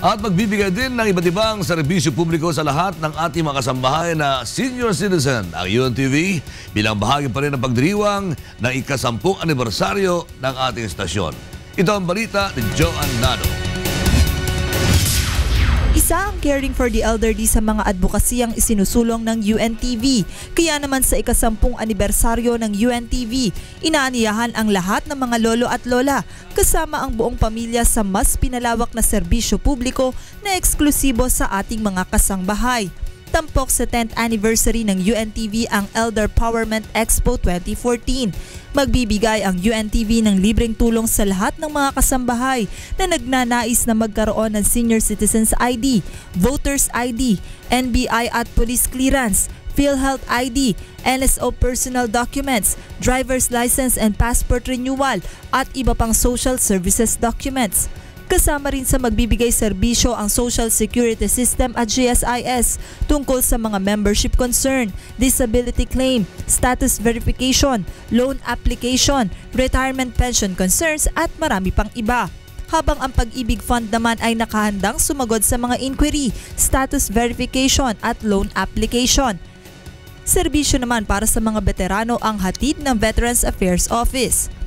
At magbibigay din ng iba't ibang serbisyo publiko sa lahat ng ating mga kasambahay na senior citizen ang UNTV bilang bahagi pa rin ng pagdiriwang ng ikasampung anibersaryo ng ating estasyon. Ito ang balita ni Joan Nano. Isa ang caring for the elderly sa mga advokasiyang isinusulong ng UNTV. Kaya naman sa ikasampung anibersaryo ng UNTV, inaaniyahan ang lahat ng mga lolo at lola kasama ang buong pamilya sa mas pinalawak na serbisyo publiko na eksklusibo sa ating mga kasangbahay. Tampok sa 10th anniversary ng UNTV ang Elder Powerment Expo 2014. Magbibigay ang UNTV ng libreng tulong sa lahat ng mga kasambahay na nagnanais na magkaroon ng Senior Citizens ID, Voters ID, NBI at Police Clearance, PhilHealth ID, NSO personal documents, driver's license and passport renewal at iba pang social services documents. Kasama rin sa magbibigay serbisyo ang Social Security System at GSIS tungkol sa mga membership concern, disability claim, status verification, loan application, retirement pension concerns at marami pang iba habang ang Pag-ibig Fund naman ay nakahandang sumagod sa mga inquiry, status verification at loan application. Serbisyo naman para sa mga veterano ang hatid ng Veterans Affairs Office.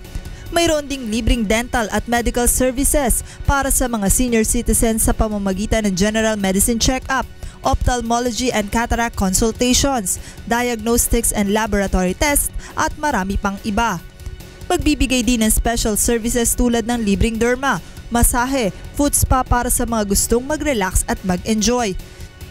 Mayroon ding libreng dental at medical services para sa mga senior citizens sa pamamagitan ng general medicine check-up, ophthalmology and cataract consultations, diagnostics and laboratory tests at marami pang iba. Magbibigay din ng special services tulad ng libreng derma, masahe, food spa para sa mga gustong mag-relax at mag-enjoy.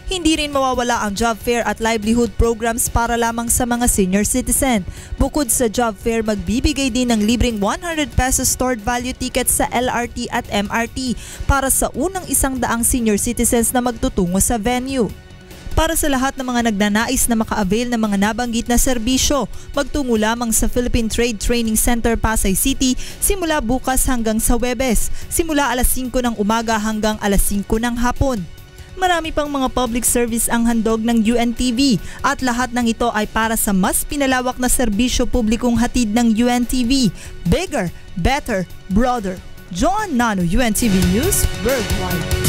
Hindi rin mawawala ang job fair at livelihood programs para lamang sa mga senior citizen. Bukod sa job fair, magbibigay din ng libreng 100 pesos stored value tickets sa LRT at MRT para sa unang isang daang senior citizens na magtutungo sa venue. Para sa lahat ng mga nagnanais na maka-avail ng mga nabanggit na serbisyo, magtungo lamang sa Philippine Trade Training Center Pasay City simula bukas hanggang sa Webes, simula alas 5 ng umaga hanggang alas 5 ng hapon. Marami pang mga public service ang handog ng UNTV at lahat ng ito ay para sa mas pinalawak na serbisyo publikong hatid ng UNTV. Bigger, better, broader. John Nano, UNTV News, Worldwide.